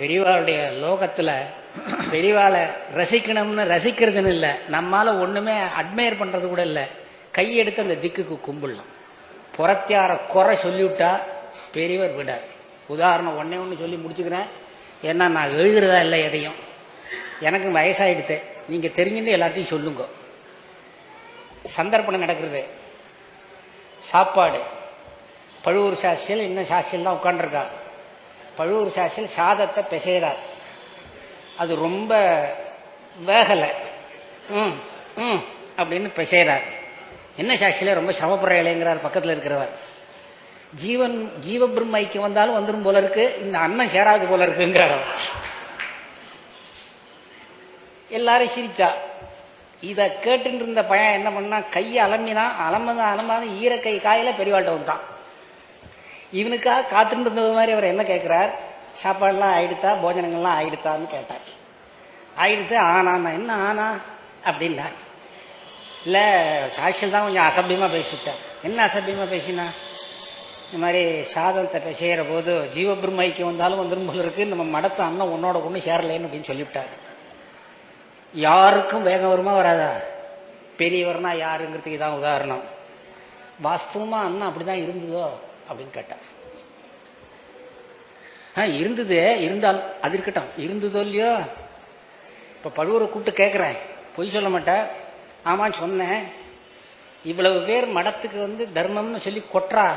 பெரியவாளுடைய லோகத்துல பெரியவாளை ரசிக்கணும்னு ரசிக்கிறதுன்னு இல்லை. நம்மால ஒண்ணுமே அட்மையர் பண்றது கூட இல்லை. கையெடுத்து அந்த திக்குக்கு கும்பிடலாம். புறத்தியார குறை சொல்லிவிட்டா பெரியவர் விடார். உதாரணம் ஒன்னே ஒன்று சொல்லி முடிச்சுக்கிறேன். ஏன்னா நான் எழுதுறதா இல்லை எதையும். எனக்கு வயசாயிடுத்து. நீங்க தெரிஞ்சுன்னு எல்லாத்தையும் சொல்லுங்க. சந்தர்ப்பணம் நடக்கிறது. சாப்பாடு. பழுவூர் சாட்சியில் இன்னும் சாட்சியெல்லாம் உட்காண்டிருக்காங்க பழுவூர் சாஸ்திரி சாதத்தை பிசைகிறார் அது ரொம்ப வேகலை. ம் ம் அப்படின்னு பிசைகிறார் என்ன சாஸ்திரியில ரொம்ப சமப்படுற இலைங்கிறார் பக்கத்தில் இருக்கிறவர். ஜீவன் ஜீவபிரம்ம ஐக்கியம் வந்தாலும் வந்துடும் போல இருக்கு. இந்த அண்ணன் சேராது போல இருக்குங்கிறார் அவர். எல்லாரும் சிரிச்சா. இதை கேட்டுட்டு இருந்த பையன் என்ன பண்ணா கையை அலம்பினா அலம்பதான் அலம்பாத ஈரக்கை காயில பெரியவாழ்கிட்ட வந்துட்டான். இவனுக்காக காத்துட்டு இருந்தது மாதிரி அவர் என்ன கேட்கிறார் சாப்பாடுலாம் ஆயிடுத்தா போஜனங்கள்லாம் ஆயிடுத்தான்னு கேட்டார். ஆயிடுத்து ஆனாண்ணா என்ன ஆனா? அப்படின்னார். இல்லை சாட்சியம் தான் கொஞ்சம் அசபியமாக பேசிட்டேன் என்ன அசபியமாக பேசினா? இந்த மாதிரி சாதத்தை செய்கிற போது ஜீவபிரம்மைக்கு வந்தாலும் வந்துடும் போல இருக்கு நம்ம மடத்தை அண்ணன் உன்னோட ஒன்று சேரலேன்னு அப்படின்னு சொல்லிவிட்டார். யாருக்கும் வேகம் வருமா வராதா? பெரியவர்னா யாருங்கிறதுக்கு தான் உதாரணம். வாஸ்தவமாக அண்ணன் அப்படிதான் இருந்ததோ? அப்படின்னு கேட்டார் ஆ இருந்தது இருந்தால் அது இருக்கட்டும் இருந்ததோ இல்லையோ? இப்ப பழுவூரை கூப்பிட்டு கேட்குறேன் பொய் சொல்ல மாட்டேன் ஆமான்னு சொன்னேன். இவ்வளவு பேர் மடத்துக்கு வந்து தர்மம்னு சொல்லி கொட்டுறா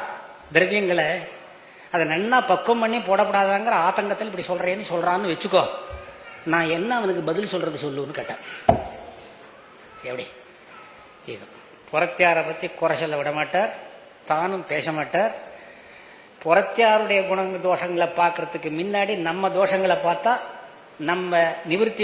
திரவியங்களை. அதை நன்னா பக்குவம் பண்ணி போடப்படாதாங்கிற ஆத்தங்கத்தில் இப்படி சொல்றேன்னு சொல்றான்னு வச்சுக்கோ. நான் என்ன அவனுக்கு பதில் சொல்றது சொல்லுன்னு கேட்டேன் எப்படி? இது. புறத்தியாரை பத்தி குறை சொல்ல விட மாட்டார் தானும் பேச மாட்டார். புறத்தியாருடைய குணங்கள் தோஷங்களை பார்க்கறதுக்கு முன்னாடி நம்ம தோஷங்களை பார்த்தா நம்ம நிவர்த்தி